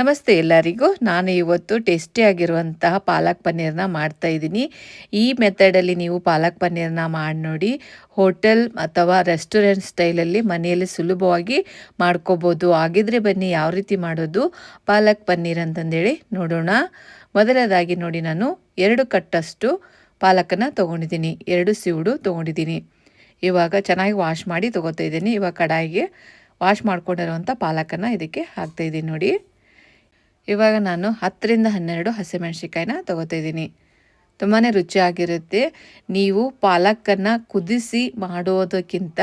ನಮಸ್ತೆ ಎಲ್ಲರಿಗೂ. ನಾನು ಇವತ್ತು ಟೇಸ್ಟಿಯಾಗಿರುವಂತಹ ಪಾಲಕ್ ಪನ್ನೀರ್ನ ಮಾಡ್ತಾ ಇದ್ದೀನಿ. ಈ ಮೆಥಡಲ್ಲಿ ನೀವು ಪಾಲಕ್ ಪನ್ನೀರ್ನ ಮಾಡಿ ನೋಡಿ. ಹೋಟೆಲ್ ಅಥವಾ ರೆಸ್ಟೋರೆಂಟ್ ಸ್ಟೈಲಲ್ಲಿ ಮನೆಯಲ್ಲಿ ಸುಲಭವಾಗಿ ಮಾಡ್ಕೋಬೋದು. ಆಗಿದ್ರೆ ಬನ್ನಿ, ಯಾವ ರೀತಿ ಮಾಡೋದು? ಪಾಲಕ್ ಪನ್ನೀರ್ ಅಂತಂದೇಳಿ ನೋಡೋಣ. ಮೊದಲನೇದಾಗಿ ನೋಡಿ ನಾನು ಎರಡು ಕಟ್ಟಷ್ಟು ಪಾಲಕನ್ನು ತೊಗೊಂಡಿದ್ದೀನಿ. ಎರಡು ಸಿವುಡು ತೊಗೊಂಡಿದ್ದೀನಿ. ಇವಾಗ ಚೆನ್ನಾಗಿ ವಾಶ್ ಮಾಡಿ ತೊಗೋತಾ ಇದ್ದೀನಿ. ಇವಾಗ ಕಡಾಯಿಗೆ ವಾಶ್ ಮಾಡ್ಕೊಂಡಿರುವಂಥ ಪಾಲಕನ್ನು ಇದಕ್ಕೆ ಹಾಕ್ತಾಯಿದ್ದೀನಿ ನೋಡಿ. ಇವಾಗ ನಾನು ಹತ್ತರಿಂದ ಹನ್ನೆರಡು ಹಸಿಮೆಣ್ಸಿಕಾಯಿನ ತೊಗೋತಿದ್ದೀನಿ. ತುಂಬಾ ರುಚಿಯಾಗಿರುತ್ತೆ. ನೀವು ಪಾಲಕನ್ನು ಕುದಿಸಿ ಮಾಡೋದಕ್ಕಿಂತ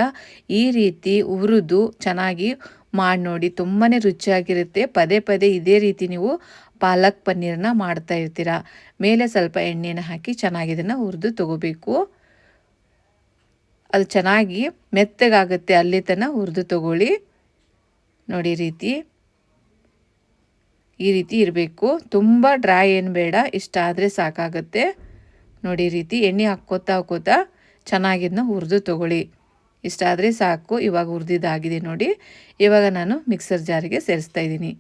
ಈ ರೀತಿ ಹುರಿದು ಚೆನ್ನಾಗಿ ಮಾಡಿ ನೋಡಿ ತುಂಬಾ ರುಚಿಯಾಗಿರುತ್ತೆ. ಪದೇ ಪದೇ ಇದೇ ರೀತಿ ನೀವು ಪಾಲಕ್ ಪನ್ನೀರನ್ನ ಮಾಡ್ತಾ ಇರ್ತೀರ. ಮೇಲೆ ಸ್ವಲ್ಪ ಎಣ್ಣೆನ ಹಾಕಿ ಚೆನ್ನಾಗಿ ಇದನ್ನು ಹುರಿದು ತೊಗೋಬೇಕು. ಅದು ಚೆನ್ನಾಗಿ ಮೆತ್ತಗಾಗುತ್ತೆ ಅಲ್ಲಿ ತನಕ ಹುರಿದು ತಗೊಳ್ಳಿ. ನೋಡಿ ರೀತಿ. ಈ ರೀತಿ ಇರಬೇಕು. ತುಂಬ ಡ್ರೈ ಏನು ಬೇಡ ಇಷ್ಟಾದರೆ ಸಾಕಾಗುತ್ತೆ. ನೋಡಿ ರೀತಿ ಎಣ್ಣೆ ಹಾಕ್ಕೋತಾ ಹಾಕೋತಾ ಚೆನ್ನಾಗಿದ್ದನ್ನ ಹುರಿದು ತೊಗೊಳ್ಳಿ. ಇಷ್ಟಾದರೆ ಸಾಕು, ಇವಾಗ ಹುರಿದಿದ್ದಾಗಿದೆ ನೋಡಿ. ಇವಾಗ ನಾನು ಮಿಕ್ಸರ್ ಜಾರಿಗೆ ಸೇರಿಸ್ತಾ ಇದ್ದೀನಿ.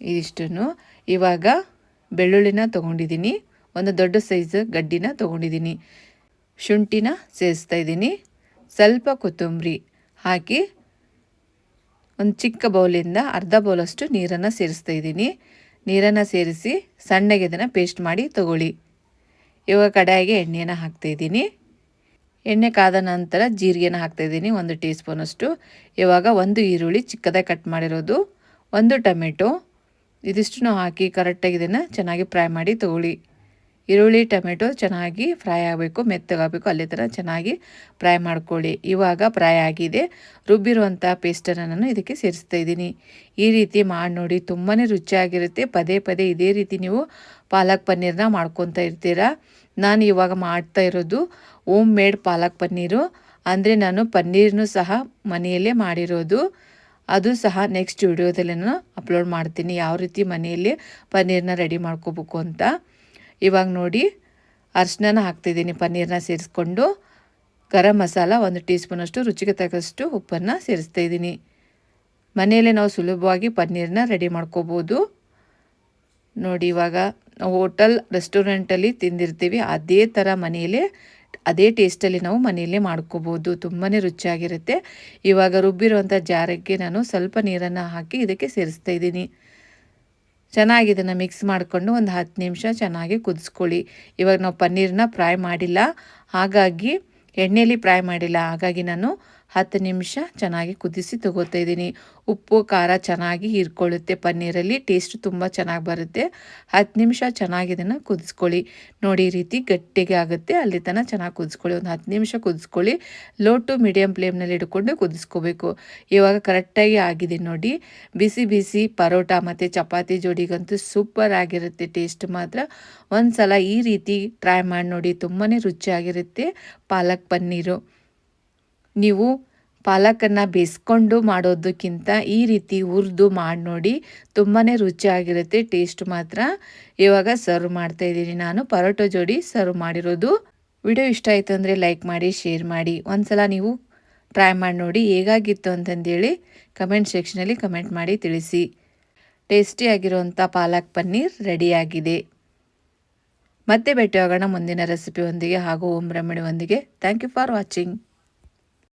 ಇದಿಷ್ಟನ್ನು. ಇವಾಗ ಬೆಳ್ಳುಳ್ಳಿನ ತೊಗೊಂಡಿದ್ದೀನಿ. ಒಂದು ದೊಡ್ಡ ಸೈಜ್ ಗಡ್ಡಿನ ತೊಗೊಂಡಿದ್ದೀನಿ. ಶುಂಠಿನ ಸೇರಿಸ್ತಾ ಇದ್ದೀನಿ. ಸ್ವಲ್ಪ ಕೊತ್ತಂಬರಿ ಹಾಕಿ ಒಂದು ಚಿಕ್ಕ ಬೌಲಿಂದ ಅರ್ಧ ಬೌಲಷ್ಟು ನೀರನ್ನು ಸೇರಿಸ್ತಾ ಇದ್ದೀನಿ. ನೀರನ್ನು ಸೇರಿಸಿ ಸಣ್ಣಗೆ ಇದನ್ನು ಪೇಸ್ಟ್ ಮಾಡಿ ತಗೊಳ್ಳಿ. ಇವಾಗ ಕಡಾಯಿಗೆ ಎಣ್ಣೆಯನ್ನು ಹಾಕ್ತಾಯಿದ್ದೀನಿ ಎಣ್ಣೆ ಕಾದ ನಂತರ ಜೀರಿಗೆನ ಹಾಕ್ತಾಯಿದ್ದೀನಿ ಒಂದು ಟೀ ಸ್ಪೂನಷ್ಟು ಇವಾಗ ಒಂದು ಈರುಳ್ಳಿ ಚಿಕ್ಕದಾಗಿ ಕಟ್ ಮಾಡಿರೋದು, ಒಂದು ಟೊಮೆಟೊ. ಇದಿಷ್ಟು ಹಾಕಿ ಕರೆಕ್ಟಾಗಿ ಇದನ್ನು ಚೆನ್ನಾಗಿ ಫ್ರೈ ಮಾಡಿ ತಗೊಳ್ಳಿ. ಈರುಳ್ಳಿ, ಟೊಮೆಟೊ ಚೆನ್ನಾಗಿ ಫ್ರೈ ಆಗಬೇಕು ಮೆತ್ತಗಾಗಬೇಕು ಅಲ್ಲಿ ಥರ ಚೆನ್ನಾಗಿ ಫ್ರೈ ಮಾಡ್ಕೊಳ್ಳಿ. ಇವಾಗ ಫ್ರೈ ಆಗಿದೆ. ರುಬ್ಬಿರುವಂಥ ಪೇಸ್ಟನ್ನು ನಾನು ಇದಕ್ಕೆ ಸೇರಿಸ್ತಾ ಇದ್ದೀನಿ. ಈ ರೀತಿ ಮಾಡಿ ನೋಡಿ ತುಂಬಾ ರುಚಿಯಾಗಿರುತ್ತೆ. ಪದೇ ಪದೇ ಇದೇ ರೀತಿ ನೀವು ಪಾಲಕ್ ಪನ್ನೀರನ್ನ ಮಾಡ್ಕೊತಾ ಇರ್ತೀರಾ? ನಾನು ಇವಾಗ ಮಾಡ್ತಾ ಇರೋದು ಓಮ್ ಮೇಡ್ ಪಾಲಕ್ ಪನ್ನೀರು. ಅಂದರೆ ನಾನು ಪನ್ನೀರ್ನು ಸಹ ಮನೆಯಲ್ಲೇ ಮಾಡಿರೋದು. ಅದು ಸಹ ನೆಕ್ಸ್ಟ್ ವಿಡಿಯೋದಲ್ಲಿ ನಾನು ಅಪ್ಲೋಡ್ ಮಾಡ್ತೀನಿ. ಯಾವ ರೀತಿ ಮನೆಯಲ್ಲಿ ಪನ್ನೀರನ್ನ ರೆಡಿ ಮಾಡ್ಕೋಬೇಕು ಅಂತ. ಇವಾಗ ನೋಡಿ ಅರ್ಶಿನ ಹಾಕ್ತಿದ್ದೀನಿ ಪನ್ನೀರನ್ನ ಸೇರಿಸ್ಕೊಂಡು. ಗರಂ ಮಸಾಲ ಒಂದು ಟೀ ಸ್ಪೂನಷ್ಟು ರುಚಿಗೆ ತಕ್ಕಷ್ಟು ಉಪ್ಪನ್ನು ಸೇರಿಸ್ತಾ ಇದ್ದೀನಿ. ಮನೆಯಲ್ಲೇ ನಾವು ಸುಲಭವಾಗಿ ಪನ್ನೀರನ್ನ ರೆಡಿ ಮಾಡ್ಕೋಬೋದು. ನೋಡಿ ಇವಾಗ ಹೋಟಲ್, ರೆಸ್ಟೋರೆಂಟಲ್ಲಿ ತಿಂದಿರ್ತೀವಿ. ಅದೇ ಥರ ಮನೆಯಲ್ಲೇ, ಅದೇ ಟೇಸ್ಟಲ್ಲಿ ನಾವು ಮನೆಯಲ್ಲೇ ಮಾಡ್ಕೋಬೋದು. ತುಂಬಾ ರುಚಿಯಾಗಿರುತ್ತೆ. ಇವಾಗ ರುಬ್ಬಿರುವಂಥ ಜಾರಕ್ಕೆ ನಾನು ಸ್ವಲ್ಪ ನೀರನ್ನು ಹಾಕಿ ಇದಕ್ಕೆ ಸೇರಿಸ್ತಾ ಇದ್ದೀನಿ. ಚೆನ್ನಾಗಿ ಇದನ್ನು ಮಿಕ್ಸ್ ಮಾಡಿಕೊಂಡು ಒಂದು ಹತ್ತು ನಿಮಿಷ ಚೆನ್ನಾಗಿ ಕುದಿಸ್ಕೊಳ್ಳಿ. ಇವಾಗ ನಾವು ಪನ್ನೀರನ್ನ ಫ್ರೈ ಮಾಡಿಲ್ಲ. ಹಾಗಾಗಿ ಎಣ್ಣೆಯಲ್ಲಿ ಫ್ರೈ ಮಾಡಿಲ್ಲ. ಹಾಗಾಗಿ ನಾನು ಹತ್ತು ನಿಮಿಷ ಚೆನ್ನಾಗಿ ಕುದಿಸಿ ತಗೋತಾ ಇದ್ದೀನಿ. ಉಪ್ಪು, ಖಾರ ಚೆನ್ನಾಗಿ ಹೀರ್ಕೊಳ್ಳುತ್ತೆ ಪನ್ನೀರಲ್ಲಿ. ಟೇಸ್ಟ್ ತುಂಬ ಚೆನ್ನಾಗಿ ಬರುತ್ತೆ. ಹತ್ತು ನಿಮಿಷ ಚೆನ್ನಾಗಿ ಇದನ್ನು ಕುದಿಸ್ಕೊಳ್ಳಿ. ನೋಡಿ ರೀತಿ ಗಟ್ಟಿಗೆ ಆಗುತ್ತೆ. ಅಲ್ಲಿ ತನಕ ಚೆನ್ನಾಗಿ ಕುದಿಸ್ಕೊಳ್ಳಿ. ಒಂದು ಹತ್ತು ನಿಮಿಷ ಕುದಿಸ್ಕೊಳ್ಳಿ. ಲೋ ಟು ಮೀಡಿಯಮ್ ಫ್ಲೇಮ್ನಲ್ಲಿ ಇಟ್ಕೊಂಡು ಕುದಿಸ್ಕೋಬೇಕು. ಇವಾಗ ಕರೆಕ್ಟಾಗಿ ಆಗಿದೆ ನೋಡಿ. ಬಿಸಿ ಬಿಸಿ ಪರೋಟ ಮತ್ತು ಚಪಾತಿ ಜೋಡಿಗಂತೂ ಸೂಪರ್ ಆಗಿರುತ್ತೆ. ಟೇಸ್ಟ್ ಮಾತ್ರ. ಒಂದು ಸಲ ಈ ರೀತಿ ಟ್ರೈ ಮಾಡಿ ನೋಡಿ. ತುಂಬಾ ರುಚಿಯಾಗಿರುತ್ತೆ. ಪಾಲಕ್ ಪನ್ನೀರು. ನೀವು ಪಾಲಕನ್ನು ಬೇಯಿಸ್ಕೊಂಡು ಮಾಡೋದಕ್ಕಿಂತ ಈ ರೀತಿ ಹುರಿದು ಮಾಡಿ ನೋಡಿ ತುಂಬಾ ರುಚಿಯಾಗಿರುತ್ತೆ, ಟೇಸ್ಟ್ ಮಾತ್ರ. ಇವಾಗ ಸರ್ವ್ ಮಾಡ್ತಾ ಇದ್ದೀನಿ ನಾನು. ಪರೋಟೊ ಜೋಡಿ ಸರ್ವ್ ಮಾಡಿರೋದು. ವಿಡಿಯೋ ಇಷ್ಟ ಆಯಿತು ಅಂದರೆ ಲೈಕ್ ಮಾಡಿ, ಶೇರ್ ಮಾಡಿ. ಒಂದ್ಸಲ ನೀವು ಟ್ರೈ ಮಾಡಿ ನೋಡಿ ಹೇಗಾಗಿತ್ತು ಅಂತಂದೇಳಿ ಕಮೆಂಟ್ ಸೆಕ್ಷನಲ್ಲಿ ಕಮೆಂಟ್ ಮಾಡಿ ತಿಳಿಸಿ. ಟೇಸ್ಟಿಯಾಗಿರುವಂಥ ಪಾಲಕ್ ಪನ್ನೀರ್ ರೆಡಿಯಾಗಿದೆ. ಮತ್ತೆ ಭೇಟಿಯಾಗೋಣ ಮುಂದಿನ ರೆಸಿಪಿಯೊಂದಿಗೆ ಹಾಗೂ ಓಂ ರೆಮಿಡಿಯೊಂದಿಗೆ ಥ್ಯಾಂಕ್ ಯು ಫಾರ್ ವಾಚಿಂಗ್.